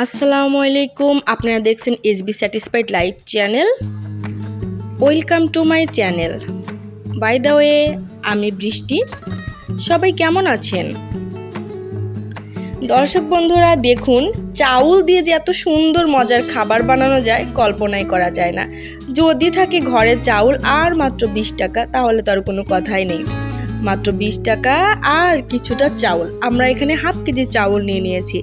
আসসালামু আলাইকুম, আপনারা দেখছেন SB satisfied live channel welcome to my channel by the way আমি বৃষ্টি। সবাই কেমন আছেন? দর্শক বন্ধুরা, দেখুন, চাউল দিয়ে যে এত সুন্দর মজার খাবার বানানো যায়, কল্পনাই করা যায় না। যদি থাকে ঘরের চাউল আর মাত্র বিশ টাকা, তাহলে তো আর কোনো কথাই নেই। মাত্র বিশ টাকা আর কিছুটা চাউল। আমরা এখানে হাফ কেজি চাউল নিয়ে নিয়েছি।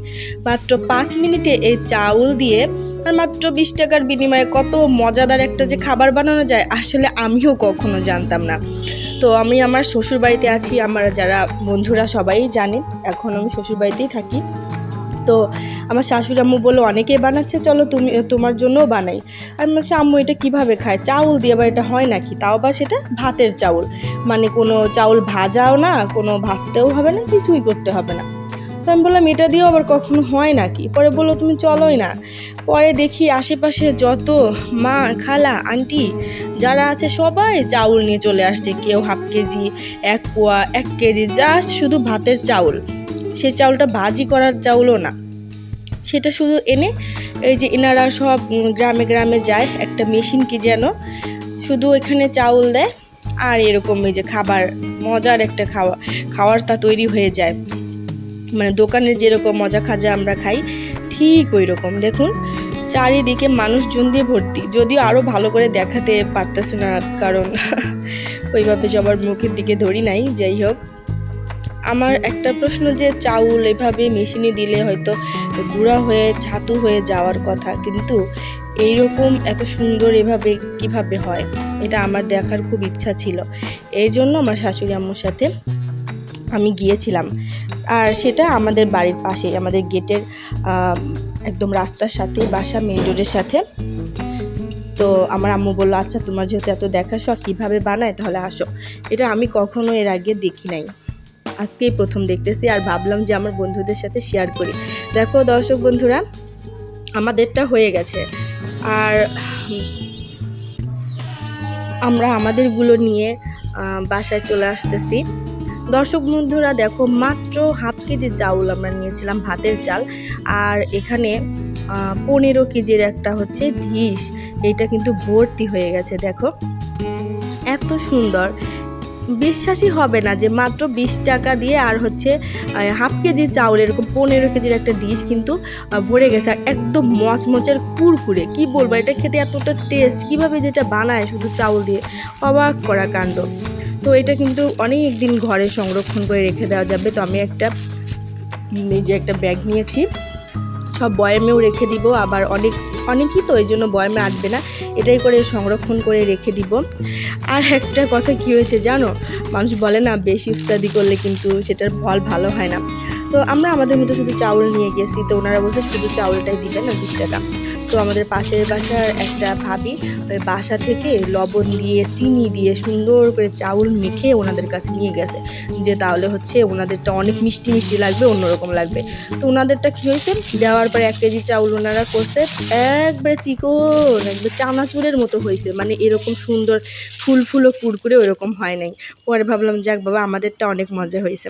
মাত্র পাঁচ মিনিটে এই চাউল দিয়ে আর মাত্র বিশ টাকার বিনিময়ে কত মজাদার একটা যে খাবার বানানো যায়, আসলে আমিও কখনো জানতাম না। তো আমি আমার শ্বশুরবাড়িতে আছি, আমার যারা বন্ধুরা সবাই জানে এখন আমি শ্বশুরবাড়িতেই থাকি। তো আমার শাশুড়ি আম্মু বলল, অনেকেই বানাচ্ছে, চলো তুমি, তোমার জন্যও বানাই। আমি বলছি, আম্মু, এটা কীভাবে খায়? চাউল দিয়ে আবার এটা হয় নাকি? তাও বা সেটা ভাতের চাউল। মানে কোনো চাউল ভাজাও না, কোনো ভাজতেও হবে না, কিছুই করতে হবে না। তো আমি বললাম, এটা দিয়েও আবার কখনো হয় নাকি? পরে বলল, তুমি চলোই না। পরে দেখি আশেপাশে যত মা, খালা, আন্টি যারা আছে, সবাই চাউল নিয়ে চলে আসছে। কেউ হাফ কেজি, এক পোয়া, এক কেজি, জাস্ট শুধু ভাতের চাউল। সে চাউলটা ভাজি করার চাউলও না। সেটা শুধু এনে এই যে এনারা সব গ্রামে গ্রামে যায়, একটা মেশিন কি যেন, শুধু এখানে চাউল দেয় আর এরকম এই যে খাবার, মজার একটা খাওয়া, খাওয়ার তা তৈরি হয়ে যায়। মানে দোকানে যেরকম মজা খাজা আমরা খাই, ঠিক ওই রকম দেখুন, চারিদিকে মানুষজন দিয়ে ভর্তি। যদিও আরও ভালো করে দেখাতে পারতেছে না, কারণ ওইভাবে সবার মুখের দিকে ধরি নাই, যাই হোক। আমার একটা প্রশ্ন যে চাউল এভাবে মেশিনে দিলে হয়তো গুঁড়া হয়ে, ছাতু হয়ে যাওয়ার কথা, কিন্তু এইরকম এত সুন্দর এভাবে কীভাবে হয়? এটা আমার দেখার খুব ইচ্ছা ছিল। এই জন্য আমার শাশুড়ি আম্মুর সাথে আমি গিয়েছিলাম। আর সেটা আমাদের বাড়ির পাশেই আমাদের গেটের একদম রাস্তার সাথে, বাসা মেন রোডের সাথে। তো আমার আম্মু বলল আচ্ছা তোমার যেহেতু এত দেখা শখ কীভাবে বানায়? তাহলে আসো। এটা আমি কখনো এর আগে দেখি নাই। আজকেই প্রথম দেখতেছি আর ভাবলাম যে আমার বন্ধুদের সাথে শেয়ার করি। দেখো দর্শক বন্ধুরা, আমাদেরটা হয়ে গেছে। আর আমরা আমাদেরগুলো নিয়ে বাসায় চলে আসতেছি। দর্শক বন্ধুরা, দেখো মাত্র হাফ কেজি চাউল আমরা নিয়েছিলাম ভাতের চাল। আর এখানে পনেরো কেজির একটা হচ্ছে ঢিস এটা কিন্তু ভর্তি হয়ে গেছে, দেখো। এত সুন্দর। বিশ্বাসই হবে না যে মাত্র বিশ টাকা দিয়ে আর হচ্ছে হাফ কেজি চাউল এরকম পনেরো কেজির একটা ডিশ কিন্তু ভরে গেছে। আর একদম মচমচের কুরকুরে। কি বলব, এটা খেতে এতটা টেস্ট কীভাবে যেটা বানায় শুধু চাউল দিয়ে? অবাক করা কাণ্ড। তো এটা কিন্তু অনেক দিন ঘরে সংরক্ষণ করে রেখে দেওয়া যাবে। তো আমি একটা নিজে একটা ব্যাগ নিয়েছি। সব বয়ামেও রেখে দিব। আবার অনেক অনেকই তো এই জন্য বয়ামে আটবে না। এটাই করে সংরক্ষণ করে রেখে দিব। আর একটা কথা কি হয়েছে জানো? মানুষ বলে না, বেশি ইস্তাদি করলে কিন্তু সেটার ফল ভালো হয় না। তো আমরা আমাদের মতো শুধু চাউল নিয়ে গেছি, তো ওনারা বলছে শুধু চাউলটাই দিবেন না, বিশ টাকা। তো আমাদের পাশের বাসার একটা ভাবি, ওই বাসা থেকে লবণ দিয়ে, চিনি দিয়ে সুন্দর করে চাউল মেখে ওনাদের কাছে নিয়ে গেছে। যে তাহলে হচ্ছে ওনাদেরটা অনেক মিষ্টি মিষ্টি লাগবে, অন্যরকম লাগবে। তো ওনাদেরটা কী হয়েছে? দেওয়ার পরে এক কেজি চাউল ওনারা করছে একবারে চিকন, একবার চানাচুরের মতো হয়েছে। মানে এরকম সুন্দর ফুল ফুলো কুরকুরে ওইরকম হয় নাই। পরে ভাবলাম, যাক বাবা, আমাদেরটা অনেক মজা হয়েছে।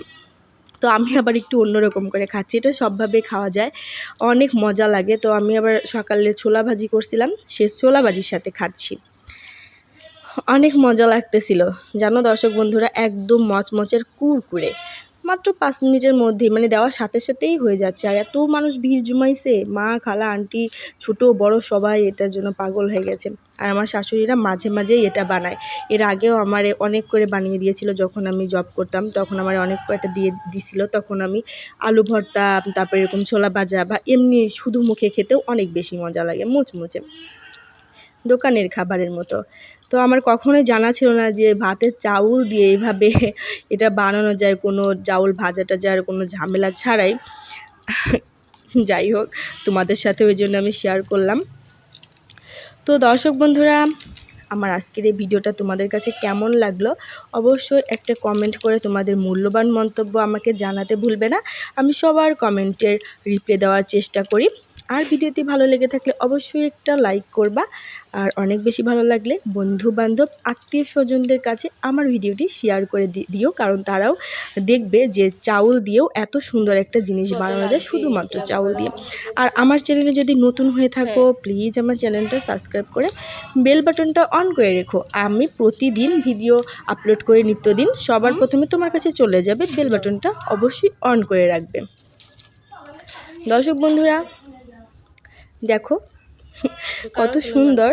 তো আমি আবার একটু অন্যরকম করে খাচ্ছি। এটা সবভাবে খাওয়া যায়। অনেক মজা লাগে। তো আমি আবার সকালে ছোলা ভাজি করছিলাম, সে ছোলা ভাজির সাথে খাচ্ছি। অনেক মজা লাগতেছিল। জানো দর্শক বন্ধুরা, একদম মচমচের কুরকুরে। মাত্র পাঁচ মিনিটের মধ্যে মানে দেওয়ার সাথে সাথেই হয়ে যাচ্ছে। আর এত মানুষ ভিড় জমাইছে, মা, খালা, আন্টি, ছোট, বড় সবাই এটার জন্য পাগল হয়ে গেছে। আর আমার শাশুড়িরা মাঝে মাঝেই এটা বানায়। এর আগেও আমার অনেক করে বানিয়ে দিয়েছিল যখন আমি জব করতাম, তখন আমার অনেক কয়টা দিয়ে দিছিল, তখন আমি আলু ভর্তা, তারপরে এরকম ছোলা ভাজা বা এমনি শুধু মুখে খেতেও অনেক বেশি মজা লাগে, মুচমুচে। দোকানের খাবারের মতো। তো আমার কখনোই জানা ছিল না যে ভাতের চাউল দিয়ে এইভাবে এটা বানানো যায়, কোনো চাউল ভাজা টাজার কোনো ঝামেলা ছাড়াই। যাই হোক, তোমাদের সাথে ওই জন্য আমি শেয়ার করলাম। তো দর্শক বন্ধুরা, আমার আজকের এই ভিডিওটা তোমাদের কাছে কেমন লাগল? অবশ্যই একটা কমেন্ট করে তোমাদের মূল্যবান মন্তব্য আমাকে জানাতে ভুলবে না। আমি সবার কমেন্টের রিপ্লাই দেওয়ার চেষ্টা করি। আর ভিডিওটি ভালো লেগে থাকলে অবশ্যই একটা লাইক করবা। আর অনেক বেশি ভালো লাগলে বন্ধু বান্ধব আত্মীয় স্বজনদের কাছে আমার ভিডিওটি শেয়ার করে দি- দিও কারণ তারাও দেখবে যে চাউল দিয়েও এত সুন্দর একটা জিনিস বানানো যায় শুধুমাত্র চাউল দিয়ে। আর আমার চ্যানেলে যদি নতুন হয়ে থাকো প্লিজ আমার চ্যানেলটা সাবস্ক্রাইব করে বেল বাটনটা অন করে রেখো। আমি প্রতিদিন ভিডিও আপলোড করে নিত্যদিন। সবার প্রথমে তোমার কাছে চলে যাবে বেল বাটনটা অবশ্যই অন করে রাখবে। দর্শক বন্ধুরা দেখো কত সুন্দর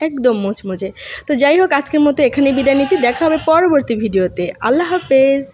একদম মুচমুচে। তো যাই হোক আজকের মতো এখানে বিদায় নিচ্ছি। দেখা হবে পরবর্তী ভিডিওতে। আল্লাহ হাফেজ।